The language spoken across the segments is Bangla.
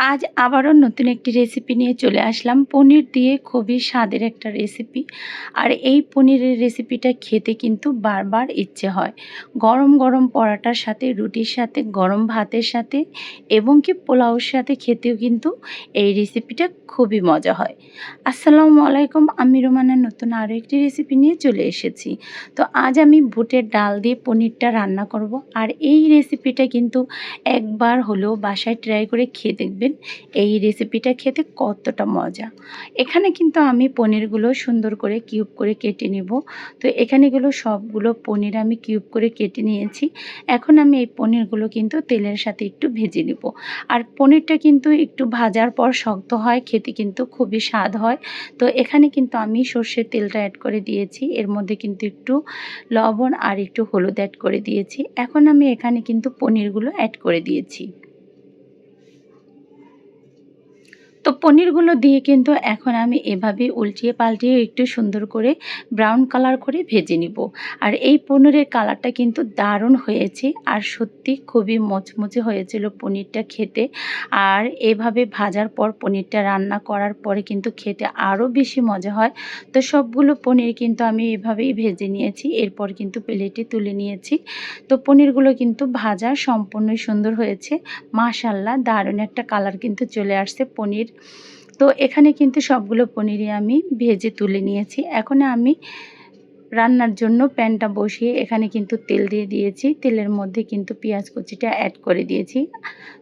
আজ আবারও নতুন একটি রেসিপি নিয়ে চলে আসলাম। পনির দিয়ে খুবই স্বাদের একটা রেসিপি আর এই পনিরের রেসিপিটা খেতে কিন্তু বারবার ইচ্ছে হয়। গরম গরম পরাটার সাথে, রুটির সাথে, গরম ভাতের সাথে এবং কি পোলাওর সাথে খেতেও কিন্তু এই রেসিপিটা খুবই মজা হয়। আসসালামু আলাইকুম, আমি রোমানের নতুন আরও একটি রেসিপি নিয়ে চলে এসেছি। তো আজ আমি বুটের ডাল দিয়ে পনিরটা রান্না করব। আর এই রেসিপিটা কিন্তু একবার হলেও বাসায় ট্রাই করে খেয়ে দেখবেন। এই রেসিপিটা খেতে কতটা মজা। এখানে কিন্তু আমি পনিরগুলো সুন্দর করে কিউব করে কেটে নেব। তো এখানেগুলো সবগুলো পনির আমি কিউব করে কেটে নিয়েছি। এখন আমি এই পনিরগুলো কিন্তু তেলের সাথে একটু ভেজে নেব। আর পনিরটা কিন্তু একটু ভাজার পর শক্ত হয়, খেতে কিন্তু খুবই স্বাদ হয়। তো এখানে কিন্তু আমি সর্ষের তেলটা অ্যাড করে দিয়েছি। এর মধ্যে কিন্তু একটু লবণ আর একটু হলুদ অ্যাড করে দিয়েছি। এখন আমি এখানে কিন্তু পনিরগুলো অ্যাড করে দিয়েছি। তো পনিরগুলো দিয়ে কিন্তু এখন আমি এভাবে উল্টিয়ে পাল্টিয়ে একটু সুন্দর করে ব্রাউন কালার করে ভেজে নিব। আর এই পনিরের কালারটা কিন্তু দারুণ হয়েছে আর সত্যি খুবই মচমচে হয়েছিল পনিরটা খেতে। আর এভাবে ভাজার পর পনিরটা রান্না করার পরে কিন্তু খেতে আরও বেশি মজা হয়। তো সবগুলো পনির কিন্তু আমি এভাবেই ভেজে নিয়েছি, এরপর কিন্তু প্লেটে তুলে নিয়েছি। তো পনিরগুলো কিন্তু ভাজা সম্পূর্ণই সুন্দর হয়েছে। মাশাল্লাহ দারুণ একটা কালার কিন্তু চলে আসছে পনির তো এখানে কিন্তু সবগুলো পনিরই আমি ভেজে তুলে নিয়েছি। এখন আমি রান্নার জন্য প্যানটা বসিয়ে এখানে কিন্তু তেল দিয়ে দিয়েছি। তেলের মধ্যে কিন্তু পেঁয়াজ কুচিটা অ্যাড করে দিয়েছি।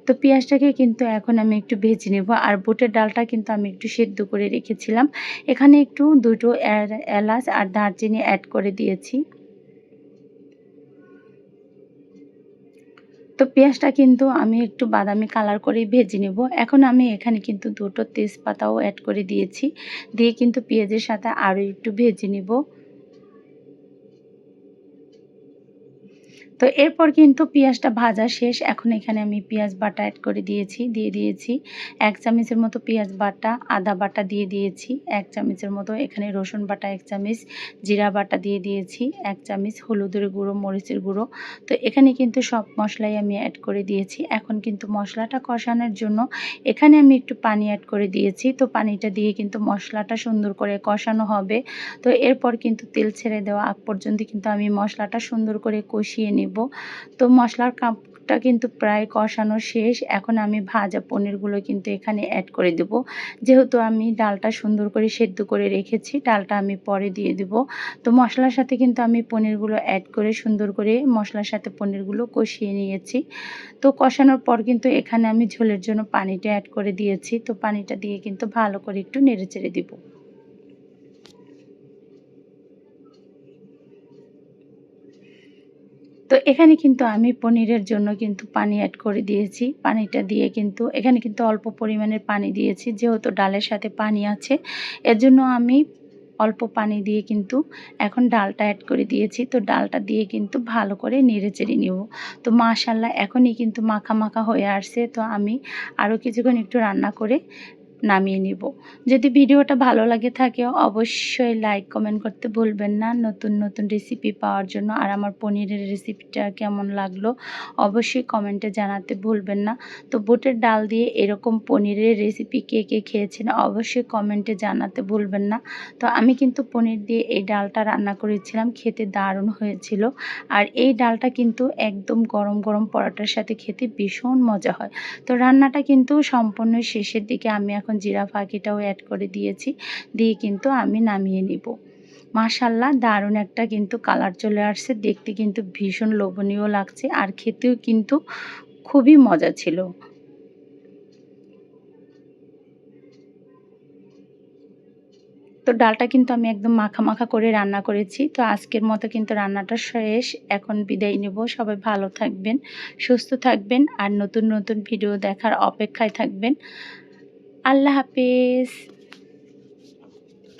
তো পেঁয়াজটাকে কিন্তু এখন আমি একটু ভেজে নেব। আর বুটের ডালটা কিন্তু আমি একটু সেদ্ধ করে রেখেছিলাম। এখানে একটু দুটো এলাচ আর দারচিনি অ্যাড করে দিয়েছি। তো পেঁয়াজটা কিন্তু আমি একটু বাদামি কালার করে ভেজে নেব। এখন আমি এখানে কিন্তু দুটো তেজপাতাও অ্যাড করে দিয়েছি। দিয়ে কিন্তু পেঁয়াজের সাথে আরও একটু ভেজে নেব। তো এরপর কিন্তু পেঁয়াজটা ভাজা শেষ। এখন এখানে আমি পেঁয়াজ বাটা অ্যাড করে দিয়েছি, দিয়ে দিয়েছি এক চামচের মতো পেঁয়াজ বাটা, আদা বাটা দিয়ে দিয়েছি, এক চামচের মতো এখানে রসুন বাটা এক চামচ, জিরা বাটা দিয়ে দিয়েছি, এক চামচ হলুদের গুঁড়ো, মরিচের গুঁড়ো। তো এখানে কিন্তু সব মশলাই আমি অ্যাড করে দিয়েছি। এখন কিন্তু মশলাটা কষানোর জন্য এখানে আমি একটু পানি অ্যাড করে দিয়েছি। তো পানিটা দিয়ে কিন্তু মশলাটা সুন্দর করে কষানো হবে। তো এরপর কিন্তু তেল ছেড়ে দেওয়া আগ পর্যন্ত কিন্তু আমি মশলাটা সুন্দর করে কষিয়ে নিব। নেব তো মশলার কাপটা কিন্তু প্রায় কষানো শেষ। এখন আমি ভাজা পনিরগুলো কিন্তু এখানে অ্যাড করে দেব। যেহেতু আমি ডালটা সুন্দর করে সেদ্ধ করে রেখেছি, ডালটা আমি পরে দিয়ে দেব। তো মশলার সাথে কিন্তু আমি পনিরগুলো অ্যাড করে সুন্দর করে মশলার সাথে পনিরগুলো কষিয়ে নিয়েছি। তো কষানোর পর কিন্তু এখানে আমি ঝোলের জন্য পানিটা অ্যাড করে দিয়েছি। তো পানিটা দিয়ে কিন্তু ভালো করে একটু নেড়ে চেড়ে দেবো। তো এখানে কিন্তু আমি পনিরের জন্য কিন্তু পানি অ্যাড করে দিয়েছি। পানিটা দিয়ে কিন্তু, এখানে কিন্তু অল্প পরিমাণের পানি দিয়েছি, যেহেতু ডালের সাথে পানি আছে। এর জন্য আমি অল্প পানি দিয়ে কিন্তু এখন ডালটা অ্যাড করে দিয়েছি। তো ডালটা দিয়ে কিন্তু ভালো করে নেড়ে চেড়ে নেব। তো মাশাল্লাহ এখনই কিন্তু মাখা মাখা হয়ে আসছে। তো আমি আরও কিছুক্ষণ একটু রান্না করে নামিয়ে নিব। যদি ভিডিওটা ভালো লাগে থাকে, অবশ্যই লাইক কমেন্ট করতে ভুলবেন না। নতুন নতুন রেসিপি পাওয়ার জন্য আর আমার পনিরের রেসিপিটা কেমন লাগল, অবশ্যই কমেন্টে জানাতে ভুলবেন না। তো বুটের ডাল দিয়ে এরকম পনিরের রেসিপি কে কে খেয়েছেন, অবশ্যই কমেন্টে জানাতে ভুলবেন না। তো আমি কিন্তু পনির দিয়ে এই ডালটা রান্না করেছিলাম, খেতে দারুণ হয়েছিল। আর এই ডালটা কিন্তু একদম গরম গরম পরোটার সাথে খেতে ভীষণ মজা হয়। তো রান্নাটা কিন্তু সম্পূর্ণ শেষের দিকে আমি এখন এখন জিরা ফাঁকিটাও অ্যাড করে দিয়েছি, দিয়ে কিন্তু আমি নামিয়ে নিব। মাশাল্লাহ দারুণ একটা কিন্তু কালার চলে আসছে, দেখতে কিন্তু ভীষণ লোভনীয় লাগছে, আর খেতেও কিন্তু খুবই মজা ছিল। তো ডালটা কিন্তু আমি একদম মাখা মাখা করে রান্না করেছি, তো আজকের মতো কিন্তু রান্নাটা শেষ, এখন বিদায় নেব, সবাই ভালো থাকবেন, সুস্থ থাকবেন, আর নতুন নতুন ভিডিও দেখার অপেক্ষায় থাকবেন। আল্লাহ হাফিজ।